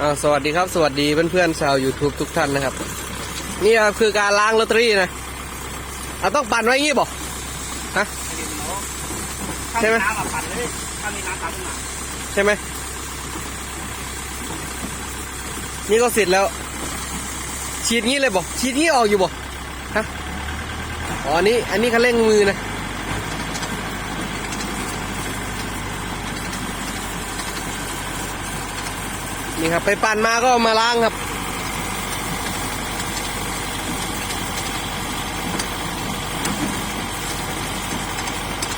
อ่าสวัสดีครับ สวัสดีเพื่อนๆชาว YouTube ทุกท่านนะครับ นี่ครับคือการล้างลอตเตอรี่นะเอาต้องปั่นไว้งี้บอกฮะ ใช่ไหม ถ้าน้ำอะปั่นเลยถ้ามีน้ำตามขึ้นมาใช่ไหมนี่ก็เสร็จแล้ว ฉีดงี้เลยบอกฉีดงี้ออกอยู่บอกฮะอ๋ออันนี้ อันนี้เขาเร่งมือนะ นี่ครับ ไปปั่นมาก็มาล้างครับ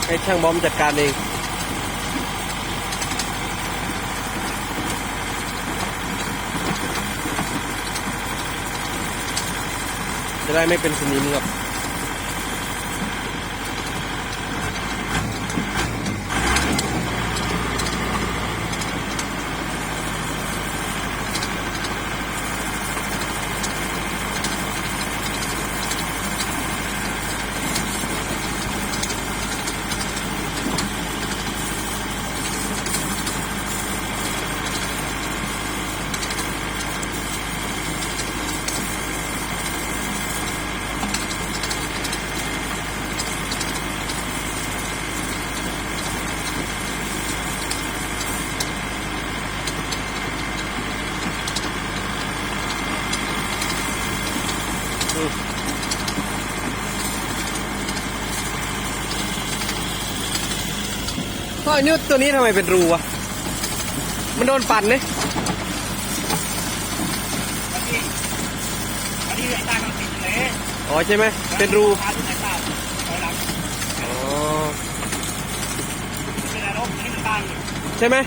ให้ช่างบอมจัดการเองจะได้ไม่เป็นสนิมครับ ก็อันนี้ตัวนี้ทำไมเป็นรูวะ มันโดนปั่นเนี่ยแล้ที่ไอ้ที่ตั้งติดเลยอ๋อใช่ไหม เป็นรูใช่ไหม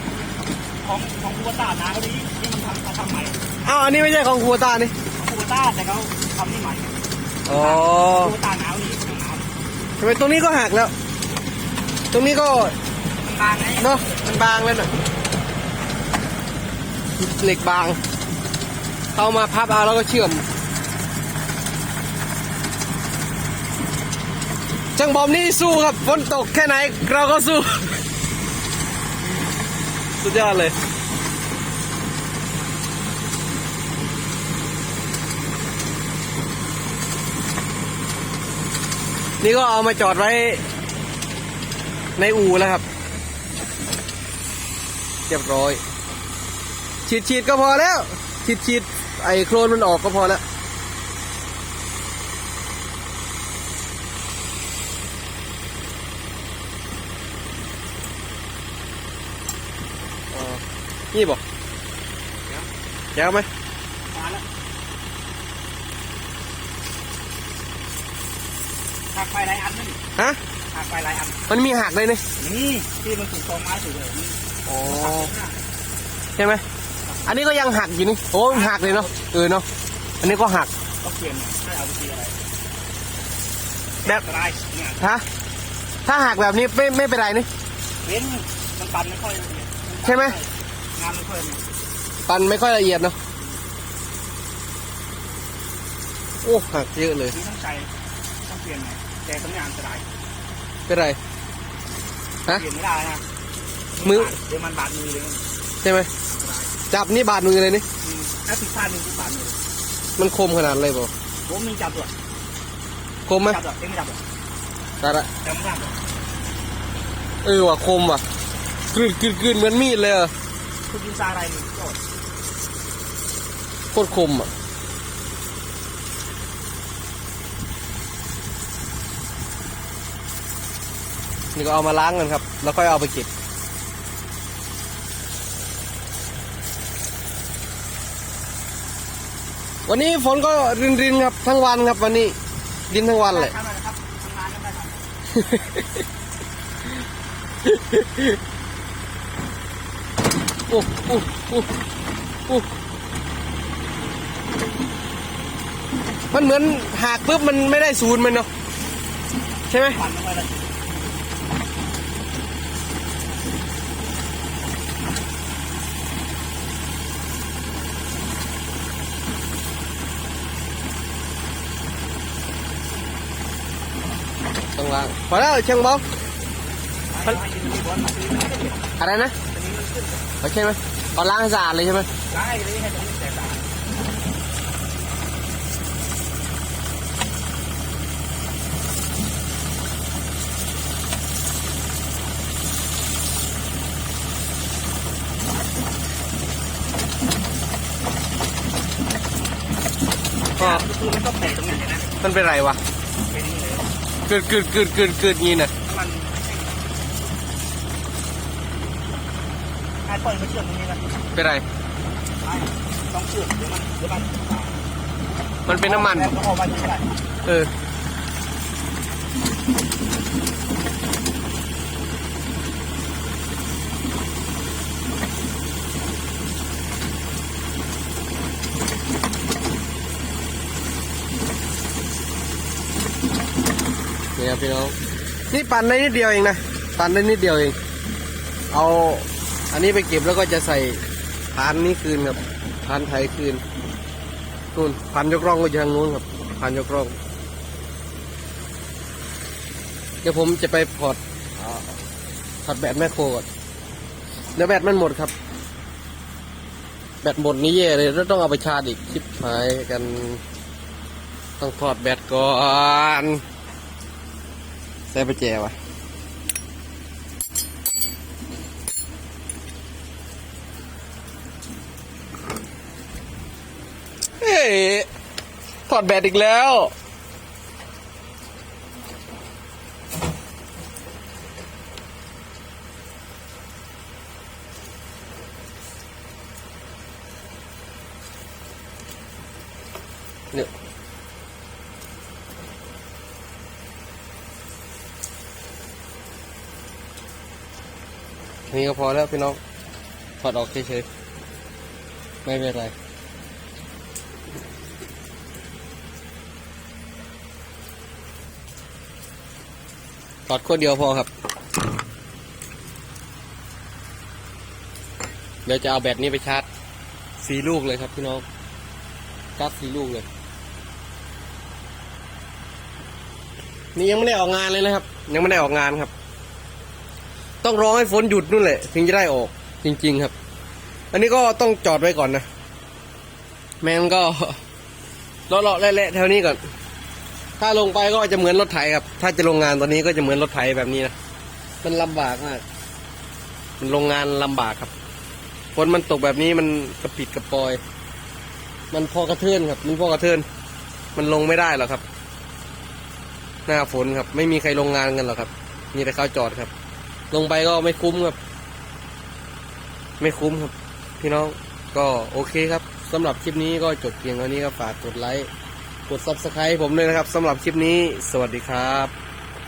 ของของคูเบต้านะเขาดีที่มันทำเขาทำใหม่อ้าวอันนี้ไม่ใช่ของครัวตานี่ของคูเบต้าแต่เขา ทำนี่ใหม่อ๋อคูเบต้าหนาวนี่หนาวทำไมตรงนี้ก็หักแล้ว ตรงนี้ก็มันบางไงเนาะมันบางแล้วน่ะเหล็กบางเข้ามาพับเอาแล้วก็เชื่อมช่างบอมนี่สู้ครับฝนตกแค่ไหนเราก็สู้ สุดยอดเลย นี่ก็เอามาจอดไว้ ในอู่แล้วครับ เรียบร้อย ฉีดฉีดก็พอแล้ว ฉีดฉีดไอโครนมันออกก็พอแล้วนี่บอกยาวไหม มาแล้ว หักไปหลายอันนั่นฮะหักไปหลายอันมันมีหักเลยนี่นี่ที่มันถูกตรงไม้ถูกเลยนี่อ๋อหักใช่ไหมอันนี้ก็ยังหักอยู่นี่โอ้มันหักเลยเนาะเออเนาะอันนี้ก็หักก็เปลี่ยนให้เอาไปทีอะไรแบบอะไรเนี่ยฮะถ้าหักแบบนี้ไม่ไม่เป็นไรนี่เว้นมันปั่นไม่ค่อยละเอียดใช่ไหมงานไม่ค่อยปันไม่ค่อยละเอียดเนาะโอ้หักเยอะเลยนี่ต้องใจต้อง เปลี่ยนไงแต่ต้องงานจะได้เป็นไร ฮะ เปลี่ยนไม่ได้นะมือ เดี๋ยวมันบาดมือเลยใช่ไหมจับนี่บาดมือเลยนี่ อืมถ้าผิดพลาดหนึ่งที่บาดมือมันคมขนาดเลยบอกผมมีจับด้วยคมไหมจับด้วยเอ็งไม่จับด้วยตัดอะแต่ไม่จับด้วยเออว่ะคมว่ะกรีดกรีดกรีดเหมือนมีดเลยอะคุณกินซาอะไรนี่โอ้ยโคตรคมอะ นี่ก็เอามาล้างกันครับ แล้วค่อยเอาไปเก็บวันนี้ฝนก็รินรินครับทั้งวันครับ วันนี้ดินทั้งวันเลยโอ้โอ้โอ้โอ้มันเหมือนหากปุ๊บมันไม่ได้ศูนย์มันเนาะใช่ไหม ปั่นไม่ค่อยละเอียด ต้องล้างพอแล้วเชียงบอลให้ให้ กต่างก็คือมันก็แตกตรงนี้นะมันเป็นไรวะเป็นนี่เลยเกิดเกิดเกิดเกิดเกิดงี้น่ะมันไอ้ปล่อยมันเชื่อมตรงนี้นะเป็นไรต้องเชื่อมเดี๋ยวมันเดี๋ยวมันมันเป็นน้ำมัน แล้วก็ออกมาไม่ได้เออ นี่ครับพี่น้องนี่ปั่นได้นิดเดียวเองนะปั่นได้นิดเดียวเอง เอาอันนี้ไปเก็บแล้วก็จะใส่พานนี้คืนครับพานไทยคืนนู่นพันยกร่องก็อยู่ทางนู้นครับพันยกร่อง เดี๋ยวผมจะไปพอดอ่าพอดแบตแมคโครก่อนเดี๋ยวแบตมันหมดครับ แบตหมดนี่แย่เลยแล้วต้องเอาไปชาร์จอีกชิบหายกัน ต้องถอดแบตก่อน ใส่ไปแจวะเฮ้ยถอดแบตอีกแล้ว นี่ก็พอแล้วพี่น้องถอดออกเฉยๆไม่เป็นไรถอดคนเดียวพอครับ เดี๋ยวจะเอาแบตนี้ไปชาร์จสีลูกเลยครับพี่น้องชาร์จสีลูกเลย นี่ยังไม่ได้ออกงานเลยนะครับ ยังไม่ได้ออกงานครับ ต้องรอให้ฝนหยุดนู่นแหละ ถึงจะได้ออก จริง ๆ ครับ อันนี้ก็ต้องจอดไว้ก่อนนะแมงนก็เลาะๆเละๆแถวนี้ก่อน ถ้าลงไปก็จะเหมือนรถไถครับ ถ้าจะลงงานตอนนี้ก็จะเหมือนรถไถแบบนี้นะมันลำบากมากมันลงงานลำบากครับฝนมันตกแบบนี้มันกระปิดกระปอย มันพอกระเทือนครับ มันพอกระเทือน มันลงไม่ได้หรอกครับ หน้าฝนครับ ไม่มีใครลงงานกันหรอกครับมีแต่เขาจอดครับ ลงไปก็ไม่คุ้มครับ ไม่คุ้มครับ พี่น้องก็โอเคครับสำหรับคลิปนี้ก็จบเพียงเท่านี้ก็ฝากกดไลค์กดซับสไคร b ์ผมด้วยนะครับสำหรับคลิปนี้ สวัสดีครับ